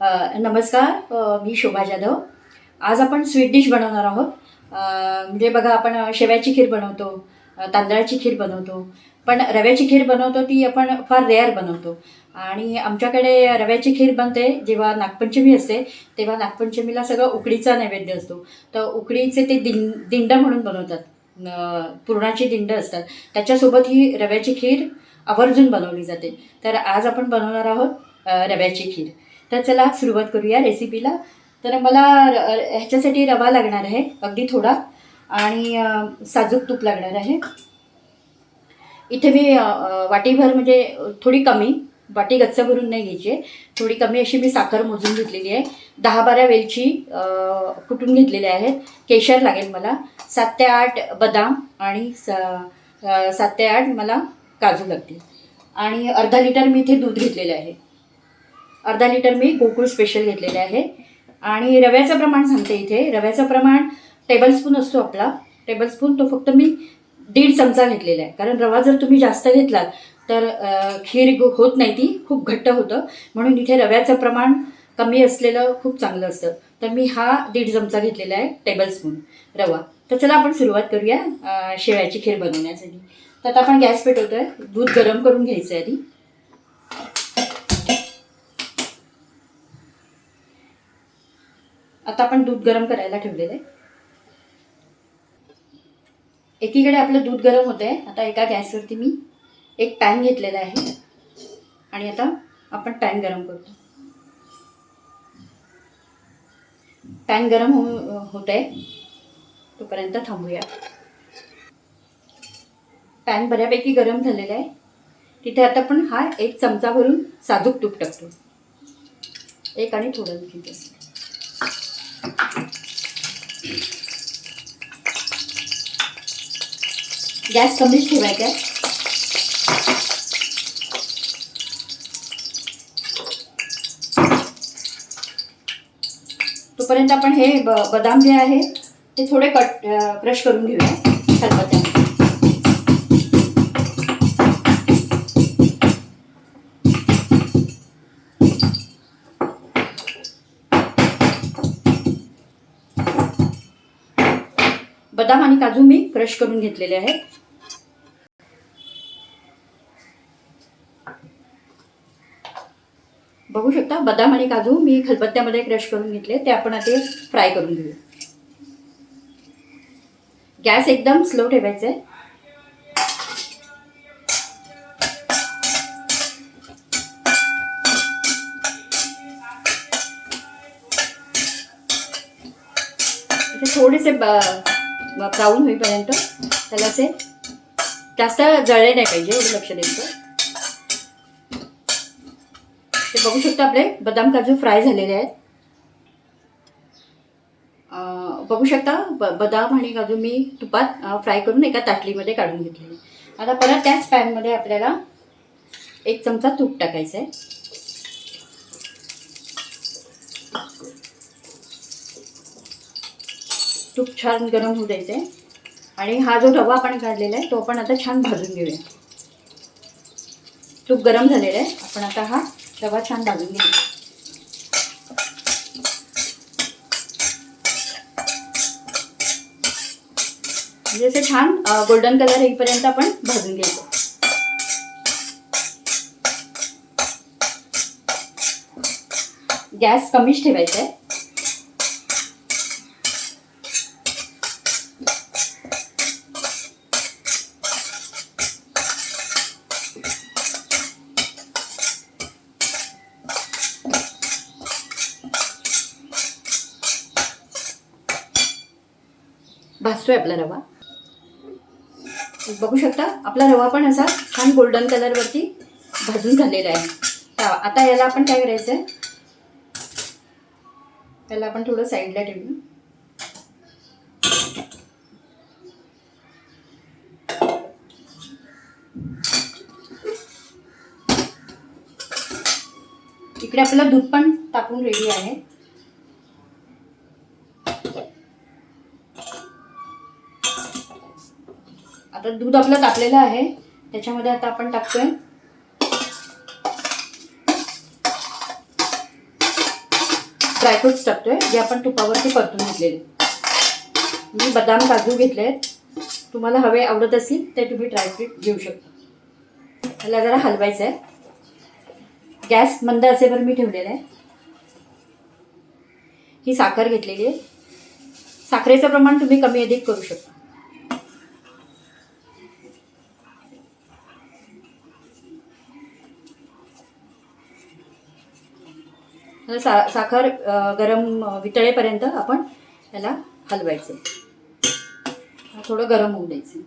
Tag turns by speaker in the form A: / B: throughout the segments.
A: नमस्कार मी शोभा जाधव. आज आपण स्वीट डिश बनवणार आहोत. म्हणजे बघा आपण शेव्याची खीर बनवतो तांदळाची खीर बनवतो पण रव्याची खीर बनवतो ती आपण फार रेअर बनवतो. आणि आमच्याकडे रव्याची खीर बनते जेव्हा नागपंचमी असते तेव्हा नागपंचमीला सगळं उकडीचा नैवेद्य असतो. तर उकडीचे ते दिं दिंड म्हणून बनवतात. पुरणाची दिंड असतात. त्याच्यासोबत ही रव्याची खीर आवर्जून बनवली जाते. तर आज आपण बनवणार आहोत रव्याची खीर. तर चला सुरुवात करूया रेसिपीला तर मला र- ह्याच्यासाठी रवा लागणार आहे. अगदी थोडा. आणि साजूक तूप लागणार आहे. इथे मी वाटीभर म्हणजे थोडी कमी वाटी गच्च भरून नाही घ्यायची आहे. थोडी कमी अशी मी साखर मोजून घेतलेली आहे. दहा बारा वेलची कुटून घेतलेल्या आहेत. केशर लागेल मला. सात ते आठ बदाम आणि स सात ते आठ मला काजू लागतील. आणि अर्धा लिटर मी इथे दूध घेतलेलं आहे. अर्धा लिटर मी गोकुळ स्पेशल घेतलेले आहे. आणि रव्याचं प्रमाण सांगते इथे. रव्याचं प्रमाण टेबलस्पून असतो आपला. टेबलस्पून तो फक्त मी दीड चमचा घेतलेला आहे. कारण रवा जर तुम्ही जास्त घेतलात तर खीर गो- होत नाही ती. खूप घट्ट होतं. म्हणून इथे रव्याचं प्रमाण कमी असलेलं खूप चांगलं असतं. तर मी हा दीड चमचा घेतलेला आहे टेबलस्पून रवा. तर चला आपण सुरुवात करूया शेवयाची खीर बनवण्यासाठी. तर आता आपण गॅस पेटवतो आहे दूध गरम करून घ्यायचं आहे आधी. आता आपण दूध गरम करायला ठेवलेलं आहे. एकीकडे आपलं दूध गरम होतं आहे आता एका गॅसवरती मी एक पॅन घेतलेला आहे. आणि आता आपण पॅन गरम करतो. पॅन गरम हो होत आहे तोपर्यंत थांबूया. पॅन बऱ्यापैकी गरम झालेला आहे. तिथे आता आपण हा एक चमचा भरून साजूक तूप टाकतो. एक आणि थोडं घेतो गॅस कमीच ठेवायचा आहे तोपर्यंत आपण हे ब बदाम जे आहे ते थोडे कट क्रश करून घेऊया. खलबत्त्याने बदाम आणि काजू मी क्रश करून घेतलेले आहेत. बघू शकता बदाम आणि काजू मी खलबत्त्यामध्ये क्रश करून घेतले ते आपण आता फ्राय करून घेऊ. गॅस एकदम स्लो ठेवायचा आहे इथे थोडेसे ब्राऊन होईपर्यंत त्याला असे जास्त जळले नाही पाहिजे एवढं लक्ष द्यायचं. ते बघू शकता आपले बदाम काजू फ्राय झालेले आहेत. बघू शकता ब बदाम आणि काजू मी तुपात फ्राय करून एका ताटलीमध्ये काढून घेतलेले आता परत त्याच पॅनमध्ये आपल्याला एक चमचा तूप टाकायचं आहे. तूप छान गरम होऊ द्यायचं आहे. आणि हा जो रवा आपण काढलेला आहे तो आपण आता छान भाजून घेऊया. तूप गरम झालेला आहे. आपण आता हा रवा छान भाजून घेऊया. म्हणजे असे छान गोल्डन कलर येईपर्यंत आपण भाजून घ्यायचं. गॅस कमीच ठेवायचा आहे. भाजतोय आपला रवा. बघू शकता आपला रवा पण असा छान गोल्डन कलरवरती भाजून झालेला आहे. आता आता याला आपण काय करायचं आहे याला आपण थोडं साईडला ठेवू इकडे आपलं दूध पण टाकून रेडी आहे. आता दूध आपलं तापलेलं आहे. त्याच्यामध्ये आता आपण टाकतोय. ड्रायफ्रुट्स टाकतोय जे आपण तुपावरती परतून घेतलेले. मी बदाम काजू घेतले आहेत तुम्हाला हवे आवडत असतील ते तुम्ही ड्रायफ्रूट घेऊ शकता. त्याला जरा हलवायचं आहे. गॅस मंद असेवर मी ठेवलेला आहे. ही साखर घेतलेली आहे. साखरेचं प्रमाण तुम्ही कमी अधिक करू शकता. म्हणजे सा साखर गरम वितळेपर्यंत आपण त्याला हलवायचं. थोडं गरम होऊ द्यायचं.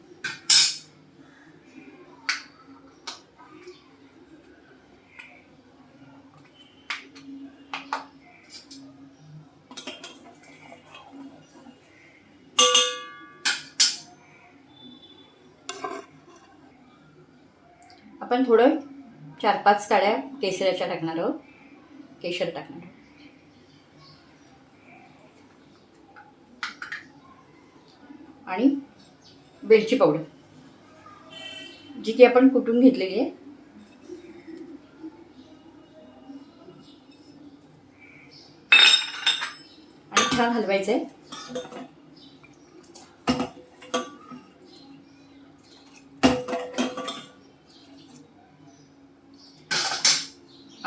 A: आपण थोडं चार पाच काड्या केसऱ्याच्या टाकणार आहोत. केशर टाकणार आणि वेलची पावडर. जी की आपण कुटून घेतलेली आहे. आणि छान हलवायचं आहे.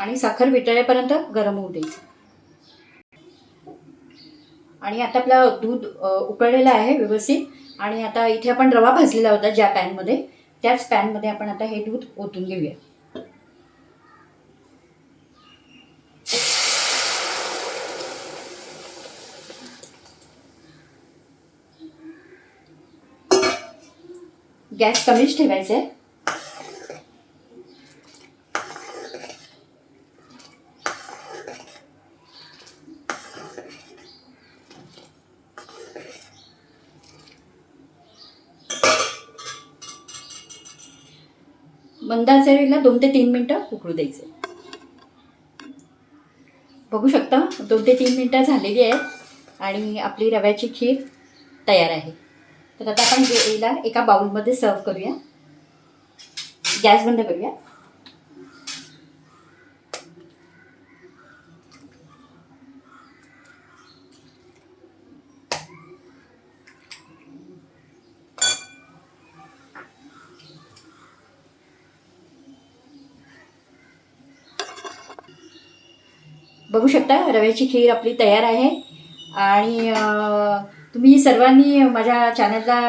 A: आणि साखर वितळेपर्यंत गरम होऊ द्यायचं. आणि आता आपला दूध उकळलेलं आहे व्यवस्थित. आणि आता इथे आपण रवा भाजलेला होता ज्या पॅनमध्ये. त्याच पॅनमध्ये आपण आता हे दूध ओतून घेऊया. गॅस कमीच ठेवायचा आहे. मंद दोन ते तीन मिनटं उकळू द्यायचे. बघू शकता दोन ते तीन मिनटं झालेली आहेत आणि आपली रव्याची खीर तयार आहे. तर आता आपण हे- याला एका बाउलमध्ये सर्व करूया. गॅस बंद करूया. बघू शकता रव्याची खीर आपली तयार आहे. आणि तुम्ही सर्वांनी माझ्या चॅनलला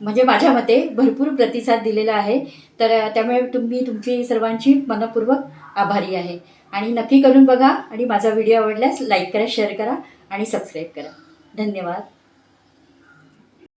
A: म्हणजे माझ्या मते भरपूर प्रतिसाद दिलेला आहे. तर त्यामुळे तुम्ही तुमची सर्वांची मनपूर्वक आभारी आहे. आणि नक्की करून बघा आणि माझा व्हिडिओ आवडल्यास लाईक करा शेअर करा आणि सबस्क्राईब करा. धन्यवाद.